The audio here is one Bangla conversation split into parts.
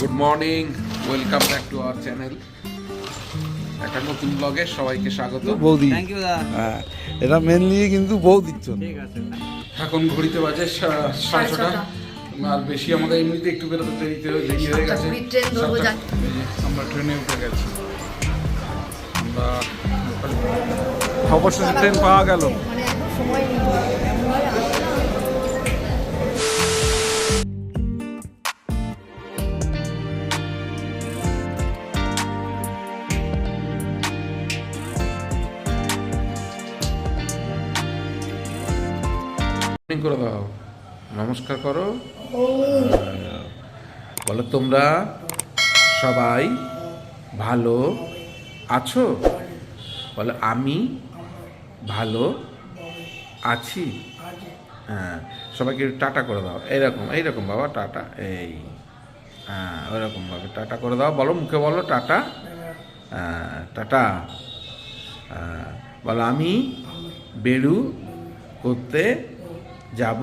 Good morning welcome back to our channel একটা নতুন ব্লগে সবাইকে স্বাগত। বৌদি। থ্যাংক ইউ দাদা। হ্যাঁ এটা মেনলি কিন্তু বৌদির জন্য ঠিক আছে এখন ঘড়িতে বাজে সা- সাড়ে ছটা। আর বেশি আমাদের এমনিতে একটু বেরোতে দেরিতে হয়ে- দেরি হয়ে গেছে। আমরা ট্রেনে উঠে গেছি। আমরা অবশ্যই ট্রেন পাওয়া গেল। মর্নিং করে দাও। নমস্কার করো। বলো তোমরা সবাই ভালো আছো? বলো আমি ভালো আছি। হ্যাঁ সবাইকে টাটা করে দাও। এইরকম এইরকম বাবা টাটা। এই হ্যাঁ ওইরকম ভাবে টাটা করে দাও। বলো মুখে বলো টাটা। হ্যাঁ টাটা। হ্যাঁ, বলো আমি বেড়ু করতে যাব?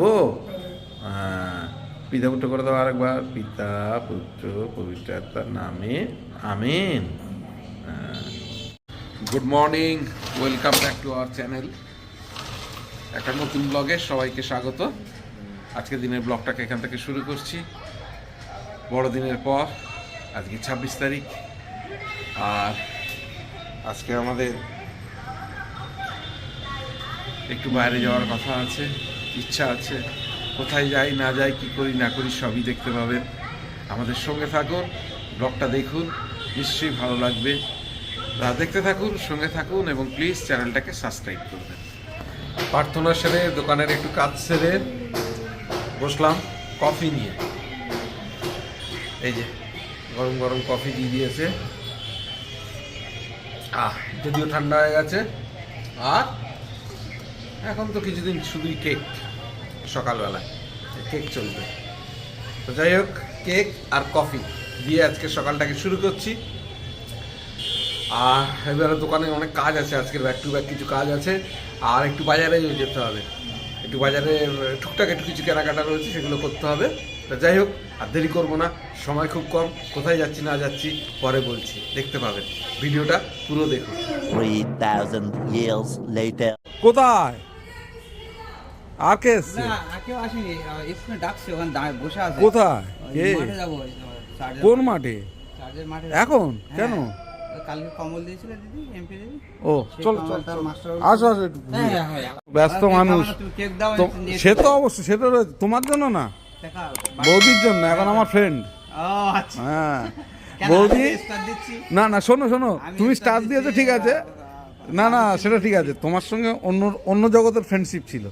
পিতা পুত্র করে দাও আরেকবার। পিতা পুত্র পবিত্রতার নামে, আমিন। Good morning welcome back to our channel একটা নতুন ব্লগে সবাইকে স্বাগত। আজকে দিনের ব্লগটাকে এখান থেকে শুরু করছি। বড়দিনের পর, আজকে ছাব্বিশ তারিখ। আর আজকে আমাদের একটু বাইরে যাওয়ার কথা আছে। ইচ্ছা আছে, কোথায় যাই, না যাই, কি করি, না করি, সবই দেখতে পাবেন। আমাদের সঙ্গে থাকুন, ব্লগটা দেখুন, নিশ্চয়ই ভালো লাগবে। তা দেখতে থাকুন, সঙ্গে থাকুন এবং প্লিজ চ্যানেলটাকে সাবস্ক্রাইব করবেন। প্রার্থনা সেরে দোকানের একটু কাজ সেরে বসলাম কফি নিয়ে। এই যে, গরম গরম কফি দিয়ে দিয়েছে। আহ, যদিও ঠান্ডা হয়ে গেছে, আর এখন তো কিছুদিন শুধুই কেক সকালবেলায় কেক চলবে। তো যাই হোক কেক আর কফি দিয়ে আজকে সকালটাকে শুরু করছি। আর এবারে দোকানে অনেক কাজ আছে আজকের ব্যাক টু ব্যাক কিছু কাজ আছে। আর একটু বাজারে যেতে হবে। একটু বাজারে টুকটাক একটু কিছু কেনাকাটা রয়েছে সেগুলো করতে হবে। তা যাই হোক আর দেরি করব না সময় খুব কম। কোথায় যাচ্ছি না যাচ্ছি পরে বলছি। দেখতে পাবেন। ভিডিওটা পুরো দেখুন। 3,000 years later. কোথায়? আর কে এসছে? না আর কেউ আসেনি। এক্ষুনি ডাকছে ওখানে দাঁড়িয়ে বসে আছে। কোথায়? ওই কে? মাঠে যাব কোন মাঠে। চার্জের মাঠে এখন? হ্যাঁ। কেন? কালকে কমল দিয়েছিল দিদি এমপি দিদি। ও চল চল মাস্টার আসো আসো একটু হ্যাঁ, হ্যাঁ। ব্যস্ত মানুষ। সে তো এসেছি। অবশ্যই সেটা রয়েছে। তোমার জন্য না। বৌদির জন্য এখন আমার ফ্রেন্ড আচ্ছা। হ্যাঁ। বৌদি? না না শোনো শোনো। তুমি স্টার দিয়েছ ঠিক আছে। না না সেটা ঠিক আছে। তোমার সঙ্গে অন্য অন্য জগতের ফ্রেন্ডশিপ ছিল।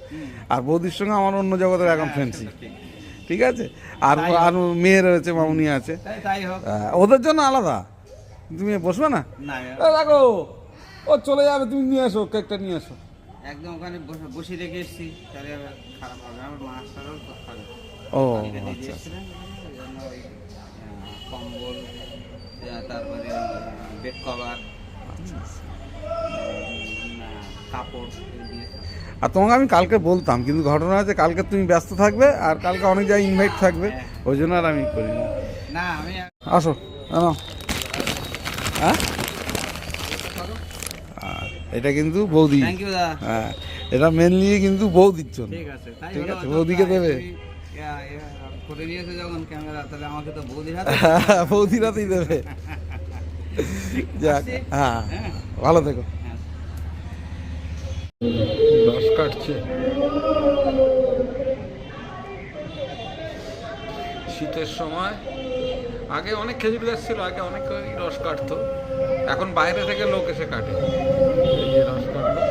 আর বৌদির সঙ্গে আমার অন্য জগতের এখন ফ্রেন্ডশিপ ঠিক। আছে? আর আর মেয়ে রয়েছে মামুনি আছে। তাই তাই হোক। ওদের জন্য আলাদা। তুমি বসবে না? দেখো ও চলে যাবে তুমি নিয়ে আসো কেকটা নিয়ে আসো একদম ওখানে বসে রেখে এসেছি। তাহলে খারাপ হবে আমার মাস্টারও ও আচ্ছা আহ, কম্বল তারপরে বেড কভার। কাপড় আর তোমাকে আমি কালকে বলতাম কিন্তু ঘটনা আছে কালকে তুমি ব্যস্ত থাকবে আর কালকে অনেক জায়গায় ইনভাইট থাকবে ওই জন্য আর আমি করি না আমি আসো হ্যাঁ? এটা কিন্তু বৌদি। হ্যাঁ এটা মেনলি কিন্তু বৌদির জন্য। ঠিক আছে বৌদিকে দেবে? বৌদিরাতেই দেবে। যাক হ্যাঁ হ্যাঁ। ভালো থেকো। রস কাটছে। শীতের সময়। আগে অনেক খেজুর গাছ ছিল আগে অনেক রস কাটতো। এখন বাইরে থেকে লোক এসে কাটে। রস কাটলো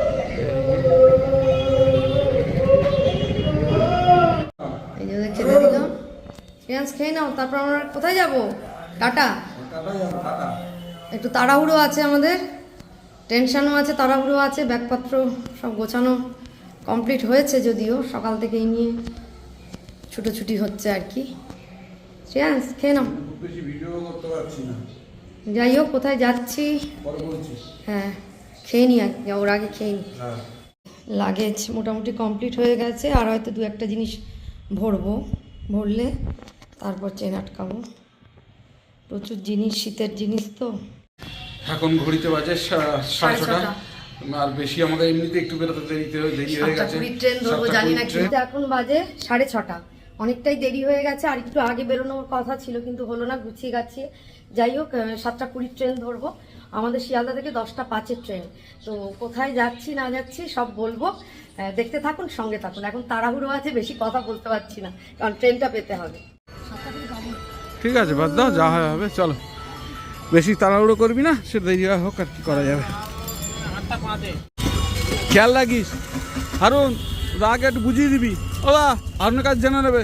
পেঁয়াজ খেয়ে নাও তারপর আমরা কোথায় যাব টাটা। একটু তাড়াহুড়ো আছে আমাদের। টেনশনও আছে তাড়াহুড়ো আছে ব্যাগপত্র সব গোছানো কমপ্লিট হয়েছে যদিও সকাল থেকেই নিয়ে ছুটোছুটি হচ্ছে আর কি। শ্রেয়াংস খেয়ে নাও। যাই হোক কোথায় যাচ্ছি? হ্যাঁ খেয়ে নি আগে ওর আগে খেয়ে নি। হ্যাঁ। লাগেজ মোটামুটি কমপ্লিট হয়ে গেছে আর হয়তো দু একটা জিনিস ভরবো ভরলে তারপর চেন আটকাবো। প্রচুর জিনিস শীতের জিনিস তো। এখন ঘড়িতে বাজে সাড়ে ছটা। আর বেশি আমাদের এমনিতে একটু বেরোতে দেরিতে দেরি হয়ে গেছে। ট্রেন ধরবো জানি না কুড়ির কি। ট্রেন। এখন বাজে সাড়ে ছটা। অনেকটাই দেরি হয়ে গেছে আর একটু আগে বেরোনোর কথা ছিল কিন্তু হলো না গুছিয়ে গাছিয়ে যাই হোক সাতটা কুড়ির ট্রেন ধরবো। আমাদের শিয়ালদা থেকে দশটা পাঁচের ট্রেন। তো কোথায় যাচ্ছি না যাচ্ছি সব বলব। দেখতে থাকুন সঙ্গে থাকুন। এখন তাড়াহুড়ো আছে বেশি কথা বলতে পারছি না কারণ ট্রেনটা পেতে হবে। ঠিক আছে বাদ দাও যা হয় হবে চলো। বেশি তাড়াহুড়ো করবি না, সে দেরি হোক আর কি করা যাবে। খেয়াল রাখিস। হারুন আগে একটু বুঝিয়ে দিবি। ওলা, হারুনের কাজ জেনে নেবে।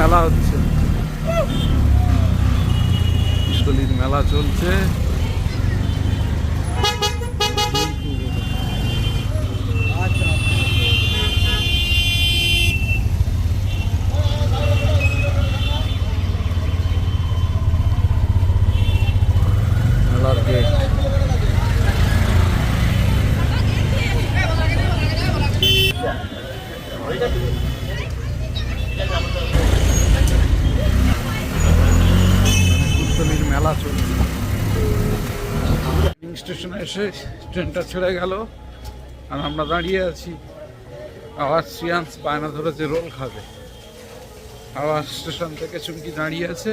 মেলা হচ্ছে। মেলা চলছে। মেলা চলছে স্টেশনে এসে ট্রেনটা ছেড়ে গেল আর আমরা দাঁড়িয়ে আছি। আবার শ্রিয়াংশ বায়না ধরেছে রোল খাবে। আবার স্টেশন থেকে চুমকি দাঁড়িয়ে আছে।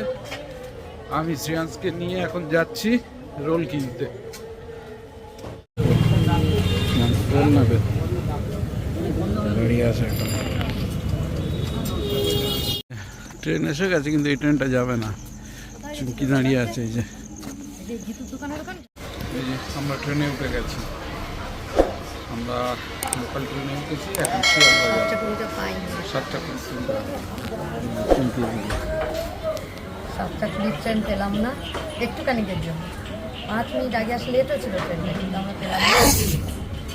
আমি শ্রেয়াংশকে নিয়ে এখন যাচ্ছি রোল কিনতে। রোল নেবে। দাঁড়িয়ে আছে ট্রেন এসে গেছে কিন্তু এই ট্রেনটা যাবে না। চুমকি দাঁড়িয়ে আছে এই যে। এই যে আমরা ট্রেনে উঠে গেছি। আমরা লোকাল ট্রেনে উঠেছি এখন সাতটা চুমকি সাতটা কুড়ির ট্রেন পেলাম না। একটুখানিকের জন্য পাঁচ মিনিট আগে আসলে লেট ছিল ট্রেনটা কিন্তু আমরা পেলাম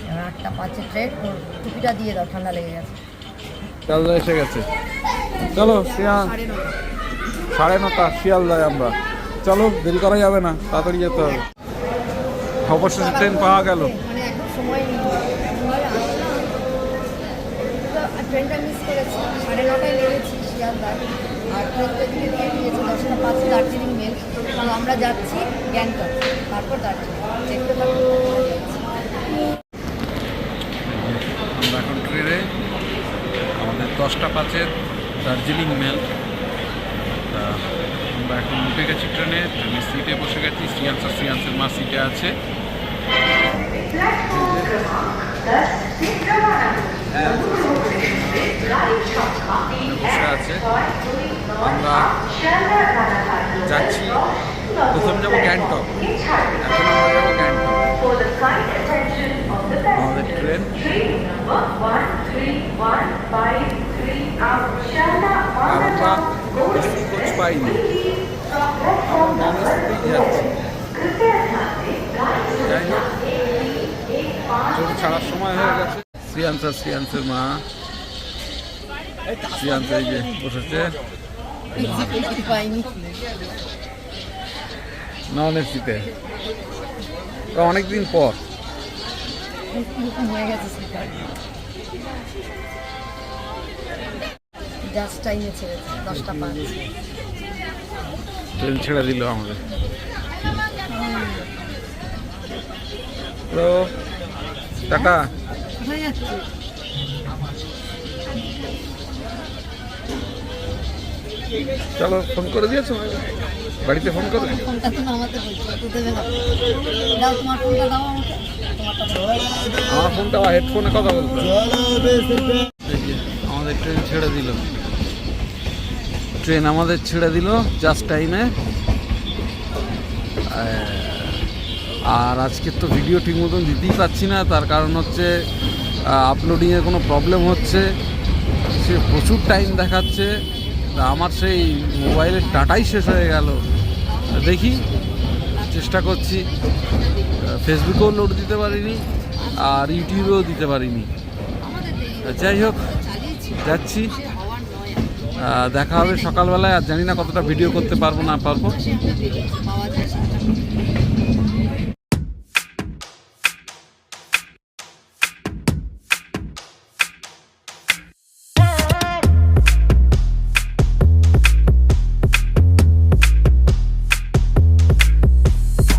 এবার আটটা পাঁচের ট্রেন ওর টুপিটা দিয়ে দাও ঠান্ডা লেগে গেছে। এসে গেছে। চলো সাড়ে নটা শিয়ালদায় আমরা। চলো, দেরি করা যাবে না, তাড়াতাড়ি যেতে হবে। অবশেষে ট্রেন পাওয়া গেল। আমরা। আমরা এখন ট্রেনে, আমাদের দশটা পাঁচের দার্জিলিং মেল তা আমরা এখন উঠে গেছি ট্রেনে ট্রেনের সিটে বসে গেছি শ্রিয়াংশ আর মা সিটে আছে আমরা যাচ্ছি প্রথম যাব গ্যাংটক এখন আমরা যাব গ্যাংটক আমাদের ট্রেন আমরা কোচ পাইনি আমরা যাচ্ছি যাই হোক ছাড়ার সময় হয়ে গেছে। শ্রিয়াংশ শ্রিয়াংশের মা। শ্রিয়াংশ এই যে বসেছে। নন এসিতে অনেকদিন পর। হয়ে ট্রেন ছেড়ে দিল আমাদের। তো, টাটা। চলো ফোন করে দিয়েছ? বাড়িতে ফোন করে? ফোনটা তো নামাতে বলছি তো দেবে না দাও তোমার ফোনটা। আমার হেডফোনে কথা বলতে। আমাদের ট্রেন ছেড়ে দিল। ট্রেন আমাদের ছেড়ে দিল জাস্ট টাইমে আর আজকে তো ভিডিও ঠিক মতন দিতেই পাচ্ছি না। তার কারণ হচ্ছে আপলোডিংয়ে কোনো প্রবলেম হচ্ছে। সে প্রচুর টাইম দেখাচ্ছে। আমার সেই মোবাইলের ডাটাই শেষ হয়ে গেল। দেখি, চেষ্টা করছি। ফেসবুকেও লোড দিতে পারিনি, আর ইউটিউবেও দিতে পারিনি। যাই হোক, যাচ্ছি। দেখা হবে সকালবেলায়। আর জানি না কতটা ভিডিও করতে পারব, না পারব।